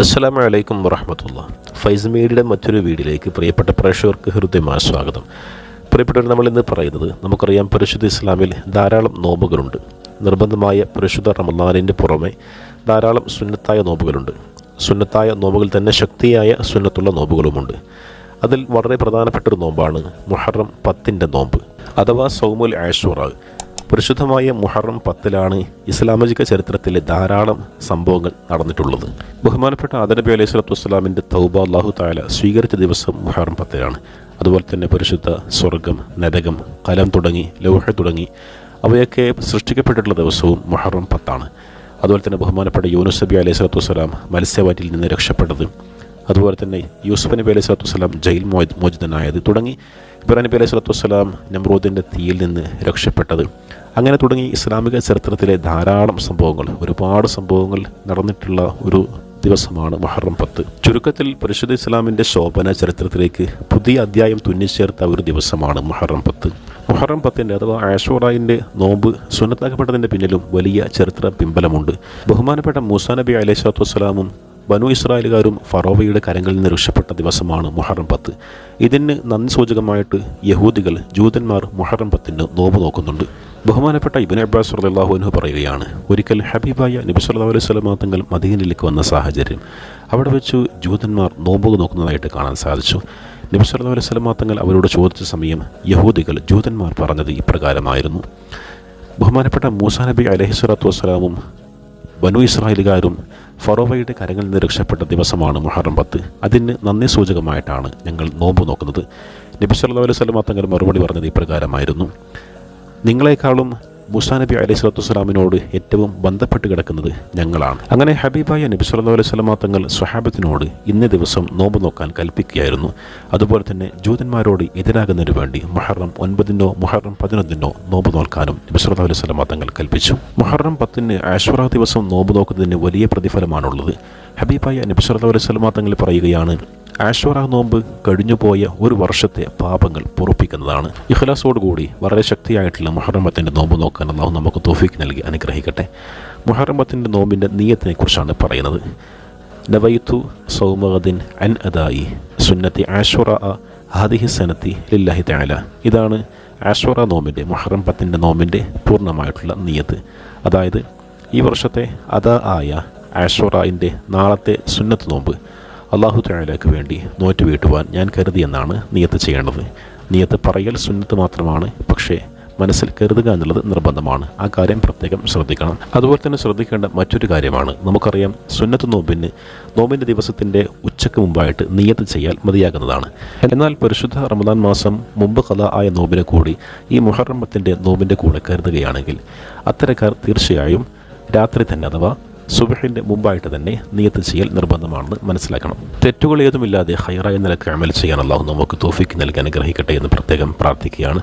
അസ്സലാമു വലൈക്കും വറഹമത്തുള്ള. ഫൈസ് മീഡിയയുടെ മറ്റൊരു വീഡിയോയിലേക്ക് പ്രിയപ്പെട്ട പ്രേക്ഷകർക്ക് ഹൃദ്യമായ സ്വാഗതം. പ്രിയപ്പെട്ടവർ നമ്മൾ ഇന്ന് പറയുന്നത് നമുക്കറിയാം പരിശുദ്ധ ഇസ്ലാമിൽ ധാരാളം നോമ്പുകളുണ്ട്. നിർബന്ധമായ പരിശുദ്ധ റമദാനിന്റെ പുറമെ ധാരാളം സുന്നത്തായ നോമ്പുകളുണ്ട്. സുന്നത്തായ നോമ്പുകൾ തന്നെ ശക്തിയായ സുന്നത്തുള്ള നോമ്പുകളുമുണ്ട്. അതിൽ വളരെ പ്രധാനപ്പെട്ട ഒരു നോമ്പാണ് മുഹറം പത്തിന്റെ നോമ്പ് അഥവാ സൗമുൽ ആഷുറ. പരിശുദ്ധമായ മുഹറം പത്തിലാണ് ഇസ്ലാമിക ചരിത്രത്തിലെ ധാരാളം സംഭവങ്ങൾ നടന്നിട്ടുള്ളത്. ബഹുമാനപ്പെട്ട ആദനബി അലൈഹി സ്വലത്തു വസ്സലാമിന്റെ തൗബ അള്ളാഹു താല സ്വീകരിച്ച ദിവസം മുഹറം പത്തിലാണ്. അതുപോലെ തന്നെ പരിശുദ്ധ സ്വർഗം നരകം കലം തുടങ്ങി ലൗഹ തുടങ്ങി അവയൊക്കെ സൃഷ്ടിക്കപ്പെട്ടിട്ടുള്ള ദിവസവും മുഹറം പത്താണ്. അതുപോലെ തന്നെ ബഹുമാനപ്പെട്ട യൂനുസ് നബി അലൈഹി സ്വലത്തു വസ്സലാം മത്സ്യവാറ്റിൽ നിന്ന് രക്ഷപ്പെട്ടത്. അതുപോലെ തന്നെ യൂസുഫ് നബി അലൈഹി സ്വലത്തു വസ്സലാം ജയിൽ മോച മോചിതനായത് തുടങ്ങി ഇബ്രാഹിം നബി അലൈഹി സ്വലത്തു വസ്സലാം നമ്രൂദിന്റെ തീയിൽ നിന്ന് രക്ഷപ്പെട്ടത്. അങ്ങനെ തുടങ്ങി ഇസ്ലാമിക ചരിത്രത്തിലെ ധാരാളം സംഭവങ്ങൾ ഒരുപാട് സംഭവങ്ങൾ നടന്നിട്ടുള്ള ഒരു ദിവസമാണ് മഹറം പത്ത്. ചുരുക്കത്തിൽ പരിശുദ്ധ ഇസ്ലാമിന്റെ ശോഭന ചരിത്രത്തിലേക്ക് പുതിയ അധ്യായം തുന്നിച്ചേർത്ത ഒരു ദിവസമാണ് മഹറം പത്ത്. മുഹറം പത്തിന്റെ അഥവാ ആഷോറായിന്റെ നോമ്പ് സുന്നത്താക്കപ്പെട്ടതിന്റെ പിന്നിലും വലിയ ചരിത്ര പിമ്പലമുണ്ട് ബഹുമാനപ്പെട്ട മൂസാ നബി അലൈഹി സ്വലാത്തു വസ്സലാമും ബനു ഇസ്രായേലുകാരും ഫറോവയുടെ കരങ്ങളിൽ നിന്ന് രക്ഷപ്പെട്ട ദിവസമാണ് മുഹറം പത്ത്. ഇതിന് നന്ദി സൂചകമായിട്ട് യഹൂദികൾ ജൂതന്മാർ മുഹറം പത്തിന് നോമ്പ് നോക്കുന്നുണ്ട്. ബഹുമാനപ്പെട്ട ഇബിൻ അബ്ബാസ് അള്ളാഹുനു പറയുകയാണ് ഒരിക്കൽ ഹബീബായ നബി സല്ലാ അലൈഹി വസല്ലം തങ്ങൾ മദീനിലേക്ക് വന്ന സാഹചര്യം അവിടെ വെച്ച് ജൂതന്മാർ നോമ്പ് നോക്കുന്നതായിട്ട് കാണാൻ സാധിച്ചു. നബി സല്ലാ അലൈഹി വസല്ലം തങ്ങൾ അവരോട് ചോദിച്ച സമയം യഹൂദികൾ ജൂതന്മാർ പറഞ്ഞത് ഇപ്രകാരമായിരുന്നു. ബഹുമാനപ്പെട്ട മൂസാ നബി അലഹി സ്വലാത്തു വസ്സലാമും ബനു ഇസ്രായേലുകാരും ഫറോവയുടെ കരങ്ങളിൽ നിന്ന് രക്ഷപ്പെട്ട ദിവസമാണ് മുഹറം പത്ത്. അതിന് നന്ദി സൂചകമായിട്ടാണ് ഞങ്ങൾ നോമ്പ് നോക്കുന്നത്. നബി സല്ലല്ലാഹു അലൈഹി വസല്ലം തങ്ങൾ മറുപടി പറഞ്ഞത് ഇപ്രകാരമായിരുന്നു. നിങ്ങളെക്കാളും മുസാ നബി അലൈഹി സ്വലാത്തു വസ്സലാമിനോട് ഏറ്റവും ബന്ധപ്പെട്ട് കിടക്കുന്നത് ഞങ്ങളാണ്. അങ്ങനെ ഹബീബായ നബി സല്ലാ അലൈഹി വസല്ലം തങ്ങൾ സ്വഹാബത്തിനോട് ഇന്നേ ദിവസം നോമ്പ് നോക്കാൻ കൽപ്പിക്കുകയായിരുന്നു. അതുപോലെ തന്നെ ജൂതന്മാരോട് എതിരാകുന്നതിന് വേണ്ടി മുഹറം ഒൻപതിനോ മുഹറം പതിനൊന്നിനോ നോമ്പ് നോക്കാനും നബി സല്ലാ അലൈഹി വസല്ലം തങ്ങൾ കൽപ്പിച്ചു. മുഹറം പത്തിന് ആശ്വറ ദിവസം നോമ്പ് നോക്കുന്നതിന് വലിയ പ്രതിഫലമാണുള്ളത്. ഹബീബായ നബി സല്ലാ അലൈഹി വസല്ലം തങ്ങൾ പറയുകയാണ് ആശ്വറ നോമ്പ് കഴിഞ്ഞുപോയ ഒരു വർഷത്തെ പാപങ്ങൾ പൊറുപ്പിക്കുന്നതാണ്. ഇഖ്ലാസോടുകൂടി വളരെ ശക്തിയായിട്ടുള്ള മുഹറമത്തിന്റെ നോമ്പ് നോക്കാൻ അള്ളാഹു നമുക്ക് തോഫിക്ക് നൽകി അനുഗ്രഹിക്കട്ടെ. മുഹറമത്തിന്റെ നോമ്പിന്റെ നീയത്തിനെ കുറിച്ചാണ് പറയുന്നത്. നവൈത്തു സൗമഹദിൻ അൻ അദായി സുന്നത്തി ആശ്വറ ഹാദിഹി സനത്തി ലില്ലാഹി താല ഇതാണ് ആശ്വറ നോമ്പിന്റെ മുഹറം നോമ്പിന്റെ പൂർണമായിട്ടുള്ള നീയത്ത്. അതായത് ഈ വർഷത്തെ അദാ ആയ ആശ്വറായിന്റെ നാളത്തെ സുന്നത്ത് നോമ്പ് അള്ളാഹു തായാലേക്ക് വേണ്ടി നോറ്റ് വീട്ടുവാൻ ഞാൻ കരുതിയെന്നാണ് നിയത്ത് ചെയ്യേണ്ടത്. നിയത്ത് പറയൽ സുന്നത്ത് മാത്രമാണ് പക്ഷേ മനസ്സിൽ കരുതുക എന്നുള്ളത് നിർബന്ധമാണ്. ആ കാര്യം പ്രത്യേകം ശ്രദ്ധിക്കണം. അതുപോലെ തന്നെ ശ്രദ്ധിക്കേണ്ട മറ്റൊരു കാര്യമാണ്. നമുക്കറിയാം സുന്നത്ത് നോമ്പിന് നോമ്പിന്റെ ദിവസത്തിന്റെ ഉച്ചയ്ക്ക് മുമ്പായിട്ട് നിയത്ത് ചെയ്യാൻ മതിയാകുന്നതാണ്. എന്നാൽ പരിശുദ്ധ റമദാൻ മാസം മുമ്പ് കഥ ആയ നോമ്പിനെ കൂടി ഈ മുഹറമത്തിന്റെ നോമ്പിന്റെ കൂടെ കരുതുകയാണെങ്കിൽ അത്തരക്കാർ തീർച്ചയായും രാത്രി തന്നെ അഥവാ സുബഹിന്റെ മുമ്പായിട്ട് തന്നെ നിയത്ത് ചെയ്യൽ നിർബന്ധമാണെന്ന് മനസ്സിലാക്കണം. തെറ്റുകൾ ഏതുമില്ലാതെ ഹൈറായ നിലയ്ക്ക് അമൽ ചെയ്യാൻ നമുക്ക് തോഫിക്ക് നൽകി അനുഗ്രഹിക്കട്ടെ എന്ന് പ്രത്യേകം പ്രാർത്ഥിക്കുകയാണ്.